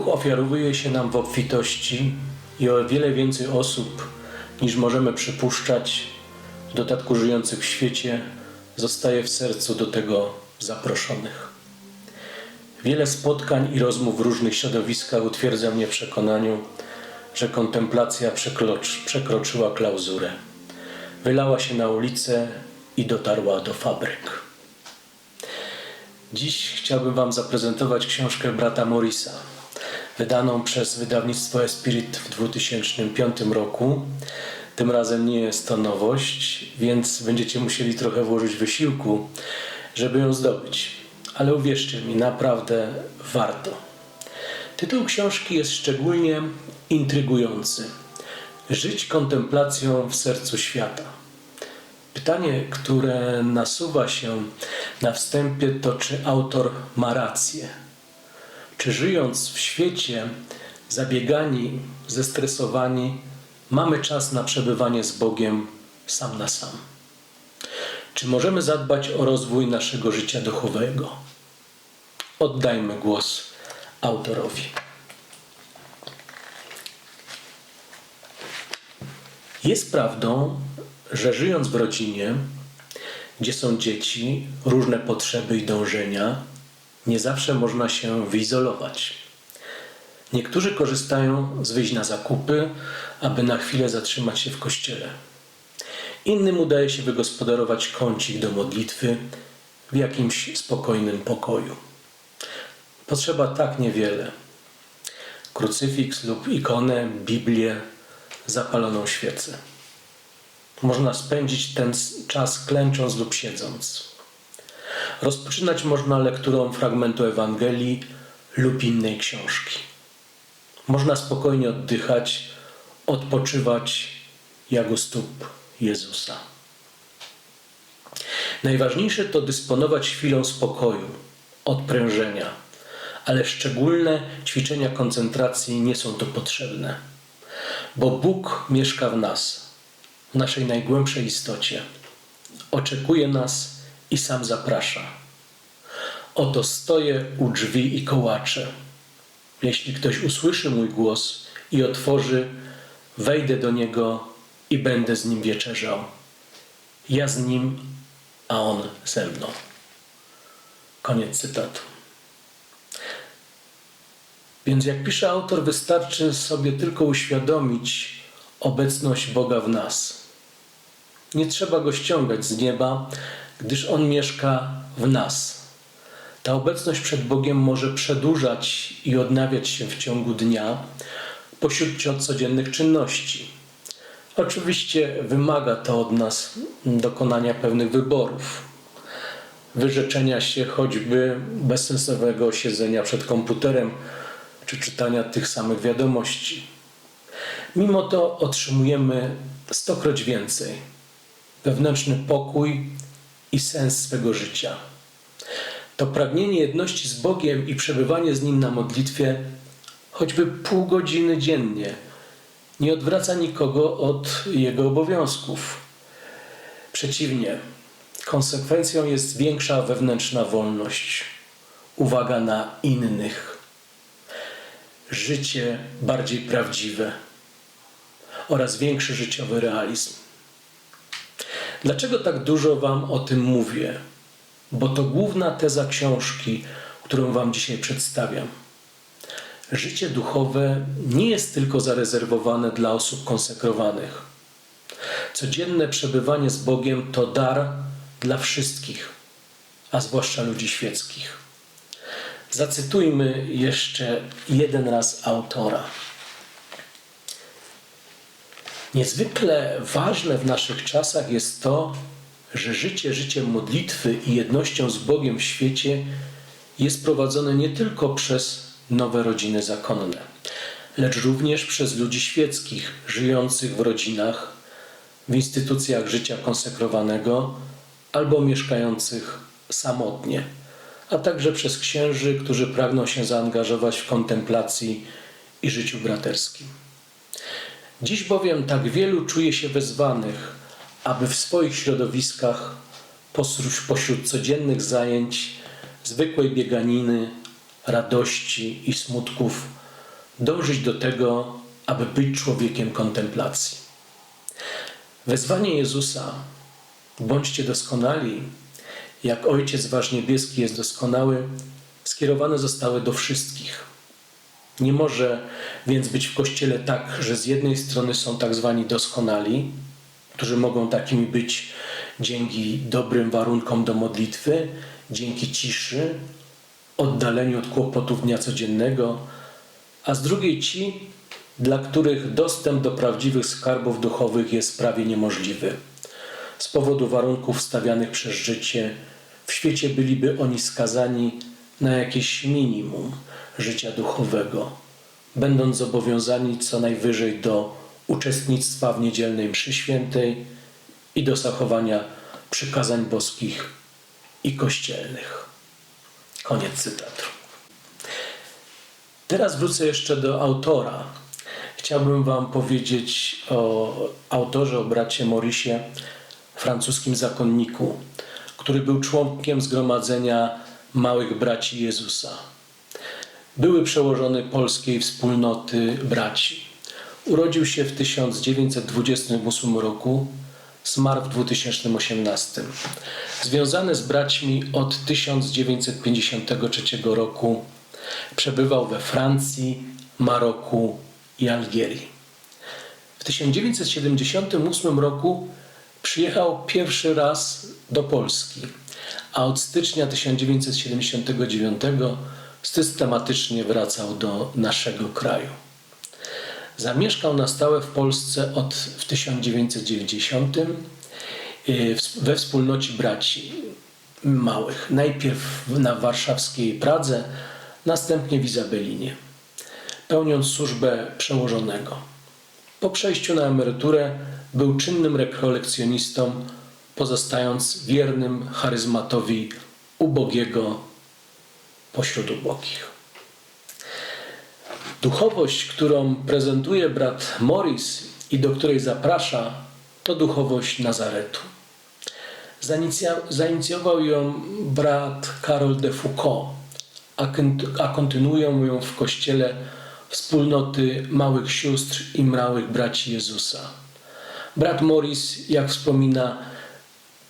Duch ofiarowuje się nam w obfitości i o wiele więcej osób niż możemy przypuszczać, w dodatku żyjących w świecie, zostaje w sercu do tego zaproszonych. Wiele spotkań i rozmów w różnych środowiskach utwierdza mnie w przekonaniu, że kontemplacja przekrocz, przekroczyła klauzurę. Wylała się na ulicę i dotarła do fabryk. Dziś chciałbym Wam zaprezentować książkę brata Morisa, wydaną przez wydawnictwo Espirit w 2005 roku. Tym razem nie jest to nowość, więc będziecie musieli trochę włożyć wysiłku, żeby ją zdobyć. Ale uwierzcie mi, naprawdę warto. Tytuł książki jest szczególnie intrygujący. Żyć kontemplacją w sercu świata. Pytanie, które nasuwa się na wstępie, to czy autor ma rację? Czy żyjąc w świecie zabiegani, zestresowani, mamy czas na przebywanie z Bogiem sam na sam? Czy możemy zadbać o rozwój naszego życia duchowego? Oddajmy głos autorowi. Jest prawdą, że żyjąc w rodzinie, gdzie są dzieci, różne potrzeby i dążenia, nie zawsze można się wyizolować. Niektórzy korzystają z wyjść na zakupy, aby na chwilę zatrzymać się w kościele. Innym udaje się wygospodarować kącik do modlitwy w jakimś spokojnym pokoju. Potrzeba tak niewiele. Krucyfiks lub ikonę, Biblię, zapaloną świecę. Można spędzić ten czas klęcząc lub siedząc. Rozpoczynać można lekturą fragmentu Ewangelii lub innej książki. Można spokojnie oddychać, odpoczywać jak u stóp Jezusa. Najważniejsze to dysponować chwilą spokoju, odprężenia, ale szczególne ćwiczenia koncentracji nie są tu potrzebne, bo Bóg mieszka w nas, w naszej najgłębszej istocie. Oczekuje nas i sam zaprasza. Oto stoję u drzwi i kołaczę. Jeśli ktoś usłyszy mój głos i otworzy, wejdę do niego i będę z nim wieczerzał. Ja z nim, a on ze mną. Koniec cytatu. Więc jak pisze autor, wystarczy sobie tylko uświadomić obecność Boga w nas. Nie trzeba go ściągać z nieba, gdyż on mieszka w nas. Ta obecność przed Bogiem może przedłużać i odnawiać się w ciągu dnia pośród codziennych czynności. Oczywiście wymaga to od nas dokonania pewnych wyborów, wyrzeczenia się choćby bezsensowego siedzenia przed komputerem czy czytania tych samych wiadomości. Mimo to otrzymujemy stokroć więcej wewnętrzny pokój i sens swego życia. To pragnienie jedności z Bogiem i przebywanie z Nim na modlitwie, choćby pół godziny dziennie, nie odwraca nikogo od jego obowiązków. Przeciwnie, konsekwencją jest większa wewnętrzna wolność, uwaga na innych, życie bardziej prawdziwe oraz większy życiowy realizm. Dlaczego tak dużo Wam o tym mówię? Bo to główna teza książki, którą Wam dzisiaj przedstawiam. Życie duchowe nie jest tylko zarezerwowane dla osób konsekrowanych. Codzienne przebywanie z Bogiem to dar dla wszystkich, a zwłaszcza ludzi świeckich. Zacytujmy jeszcze jeden raz autora. Niezwykle ważne w naszych czasach jest to, że życie życiem modlitwy i jednością z Bogiem w świecie jest prowadzone nie tylko przez nowe rodziny zakonne, lecz również przez ludzi świeckich żyjących w rodzinach, w instytucjach życia konsekrowanego albo mieszkających samotnie, a także przez księży, którzy pragną się zaangażować w kontemplacji i życiu braterskim. Dziś bowiem tak wielu czuje się wezwanych, aby w swoich środowiskach pośród, codziennych zajęć, zwykłej bieganiny, radości i smutków, dążyć do tego, aby być człowiekiem kontemplacji. Wezwanie Jezusa, bądźcie doskonali, jak Ojciec Wasz Niebieski jest doskonały, skierowane zostały do wszystkich. Nie może więc być w Kościele tak, że z jednej strony są tak zwani doskonali, którzy mogą takimi być dzięki dobrym warunkom do modlitwy, dzięki ciszy, oddaleniu od kłopotów dnia codziennego, a z drugiej ci, dla których dostęp do prawdziwych skarbów duchowych jest prawie niemożliwy. Z powodu warunków stawianych przez życie, w świecie byliby oni skazani na jakieś minimum życia duchowego, będąc zobowiązani co najwyżej do uczestnictwa w niedzielnej mszy świętej i do zachowania przykazań boskich i kościelnych. Koniec cytatu. Teraz wrócę jeszcze do autora. Chciałbym Wam powiedzieć o autorze, o bracie Morisie, francuskim zakonniku, który był członkiem zgromadzenia małych braci Jezusa. Były przełożony polskiej wspólnoty braci. Urodził się w 1928 roku, zmarł w 2018. Związany z braćmi od 1953 roku, przebywał we Francji, Maroku i Algierii. W 1978 roku przyjechał pierwszy raz do Polski, a od stycznia 1979 systematycznie wracał do naszego kraju. Zamieszkał na stałe w Polsce od w 1990 y, we wspólnocie braci małych. Najpierw na warszawskiej Pradze, następnie w Izabelinie, pełniąc służbę przełożonego. Po przejściu na emeryturę był czynnym rekolekcjonistą, pozostając wiernym charyzmatowi ubogiego pośród ubogich. Duchowość, którą prezentuje brat Morris i do której zaprasza, to duchowość Nazaretu. Zainicjował ją brat Karol de Foucault, a kontynuują ją w kościele wspólnoty małych sióstr i małych braci Jezusa. Brat Morris, jak wspomina,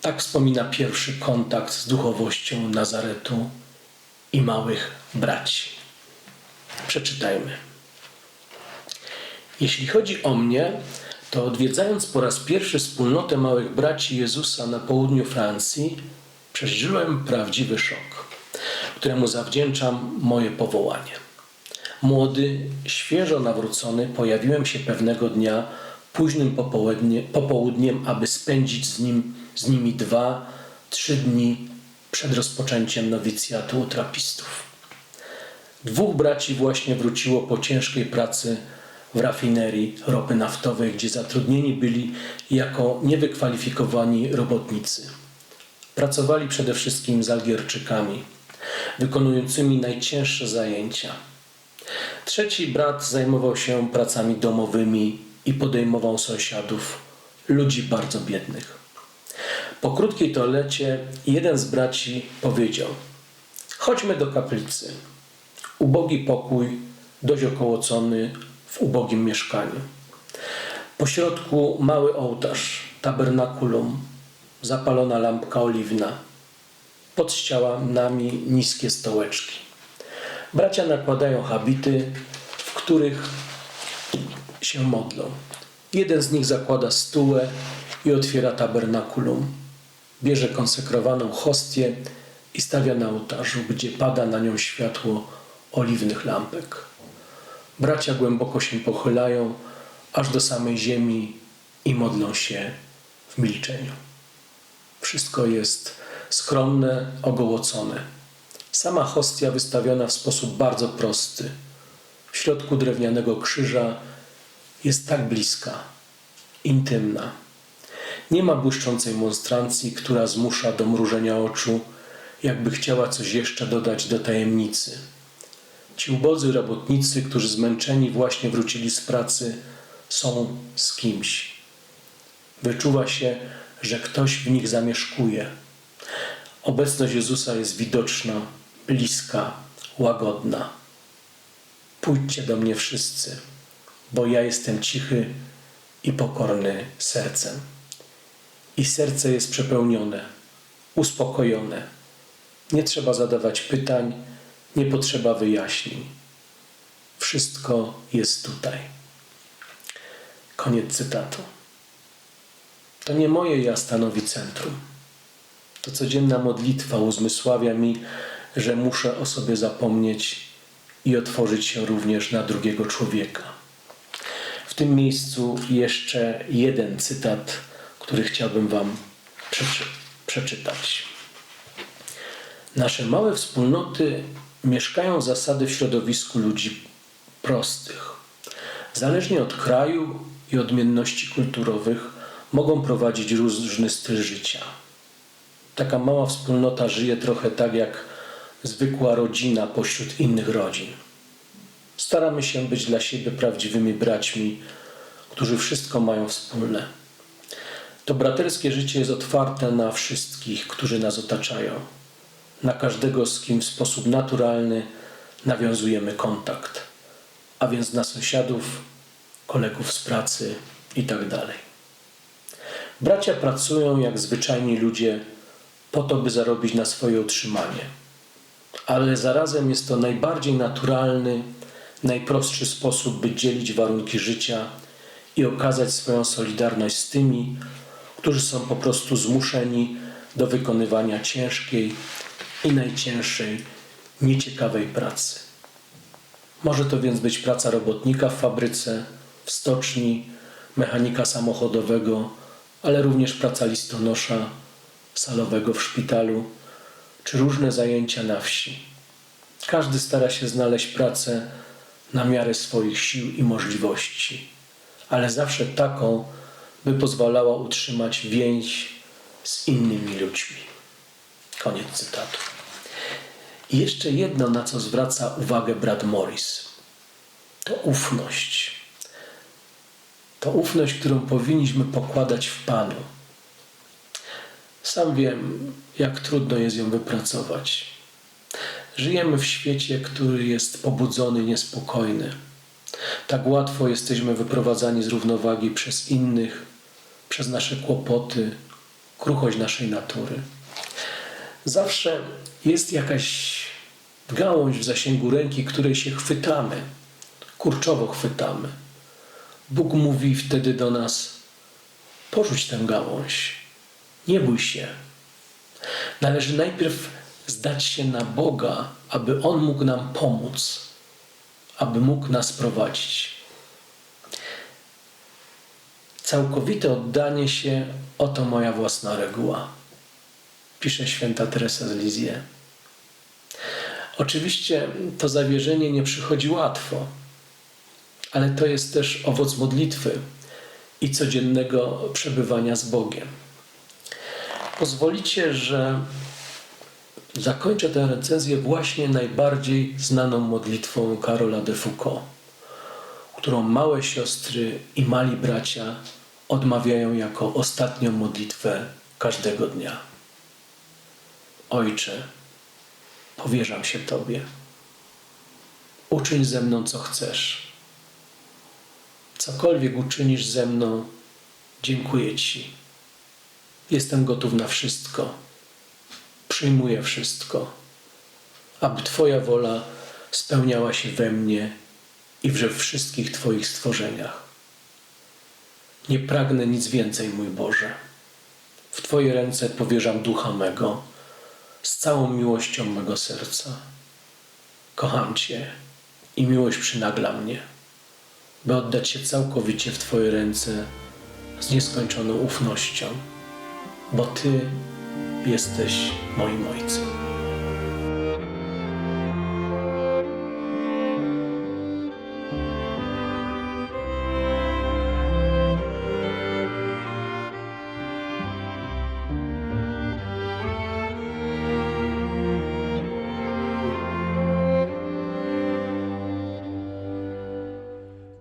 tak wspomina pierwszy kontakt z duchowością Nazaretu i małych braci. Przeczytajmy. Jeśli chodzi o mnie, to odwiedzając po raz pierwszy wspólnotę małych braci Jezusa na południu Francji, przeżyłem prawdziwy szok, któremu zawdzięczam moje powołanie. Młody, świeżo nawrócony, pojawiłem się pewnego dnia późnym popołudnie, popołudniem, aby spędzić z, nim, z nimi dwa, trzy dni przed rozpoczęciem nowicjatu u trapistów. Dwóch braci właśnie wróciło po ciężkiej pracy w rafinerii ropy naftowej, gdzie zatrudnieni byli jako niewykwalifikowani robotnicy. Pracowali przede wszystkim z Algierczykami, wykonującymi najcięższe zajęcia. Trzeci brat zajmował się pracami domowymi i podejmował sąsiadów, ludzi bardzo biednych. Po krótkiej toalecie jeden z braci powiedział: Chodźmy do kaplicy. Ubogi pokój, dość okołocony w ubogim mieszkaniu. Po środku mały ołtarz, tabernakulum, zapalona lampka oliwna. Pod ścianami niskie stołeczki. Bracia nakładają habity, w których się modlą. Jeden z nich zakłada stułę i otwiera tabernakulum. Bierze konsekrowaną hostię i stawia na ołtarzu, gdzie pada na nią światło oliwnych lampek. Bracia głęboko się pochylają aż do samej ziemi i modlą się w milczeniu. Wszystko jest skromne, ogołocone. Sama hostia wystawiona w sposób bardzo prosty. W środku drewnianego krzyża jest tak bliska, intymna. Nie ma błyszczącej monstrancji, która zmusza do mrużenia oczu, jakby chciała coś jeszcze dodać do tajemnicy. Ci ubodzy robotnicy, którzy zmęczeni właśnie wrócili z pracy, są z kimś. Wyczuwa się, że ktoś w nich zamieszkuje. Obecność Jezusa jest widoczna, bliska, łagodna. Pójdźcie do mnie wszyscy, bo ja jestem cichy i pokorny sercem. I serce jest przepełnione, uspokojone. Nie trzeba zadawać pytań, nie potrzeba wyjaśnień. Wszystko jest tutaj. Koniec cytatu. To nie moje ja stanowi centrum. To codzienna modlitwa uzmysławia mi, że muszę o sobie zapomnieć i otworzyć się również na drugiego człowieka. W tym miejscu jeszcze jeden cytat, który chciałbym Wam przeczy- przeczytać. Nasze małe wspólnoty mieszkają zasady w środowisku ludzi prostych. Zależnie od kraju i odmienności kulturowych mogą prowadzić różny styl życia. Taka mała wspólnota żyje trochę tak jak zwykła rodzina pośród innych rodzin. Staramy się być dla siebie prawdziwymi braćmi, którzy wszystko mają wspólne. To braterskie życie jest otwarte na wszystkich, którzy nas otaczają. Na każdego, z kim w sposób naturalny nawiązujemy kontakt, a więc na sąsiadów, kolegów z pracy itd. Bracia pracują jak zwyczajni ludzie po to, by zarobić na swoje utrzymanie. Ale zarazem jest to najbardziej naturalny, najprostszy sposób, by dzielić warunki życia i okazać swoją solidarność z tymi, którzy są po prostu zmuszeni do wykonywania ciężkiej i najcięższej, nieciekawej pracy. Może to więc być praca robotnika w fabryce, w stoczni, mechanika samochodowego, ale również praca listonosza, salowego w szpitalu, czy różne zajęcia na wsi. Każdy stara się znaleźć pracę na miarę swoich sił i możliwości, ale zawsze taką, by pozwalała utrzymać więź z innymi ludźmi. Koniec cytatu. I jeszcze jedno, na co zwraca uwagę brat Morris, to ufność. To ufność, którą powinniśmy pokładać w Panu. Sam wiem, jak trudno jest ją wypracować. Żyjemy w świecie, który jest pobudzony, niespokojny. Tak łatwo jesteśmy wyprowadzani z równowagi przez innych, przez nasze kłopoty, kruchość naszej natury. Zawsze jest jakaś gałąź w zasięgu ręki, której się chwytamy, kurczowo chwytamy. Bóg mówi wtedy do nas: porzuć tę gałąź, nie bój się. Należy najpierw zdać się na Boga, aby On mógł nam pomóc, aby mógł nas prowadzić. Całkowite oddanie się oto moja własna reguła, pisze święta Teresa z Lizie. Oczywiście to zawierzenie nie przychodzi łatwo, ale to jest też owoc modlitwy i codziennego przebywania z Bogiem. Pozwolicie, że zakończę tę recenzję właśnie najbardziej znaną modlitwą Karola de Foucault, którą małe siostry i mali bracia odmawiają jako ostatnią modlitwę każdego dnia. Ojcze, powierzam się Tobie. Uczyń ze mną, co chcesz. Cokolwiek uczynisz ze mną, dziękuję Ci. Jestem gotów na wszystko. Przyjmuję wszystko, aby Twoja wola spełniała się we mnie i we wszystkich Twoich stworzeniach. Nie pragnę nic więcej, mój Boże. W Twoje ręce powierzam ducha mego z całą miłością mego serca. Kocham Cię i miłość przynagla mnie, by oddać się całkowicie w Twoje ręce z nieskończoną ufnością, bo Ty jesteś moim Ojcem.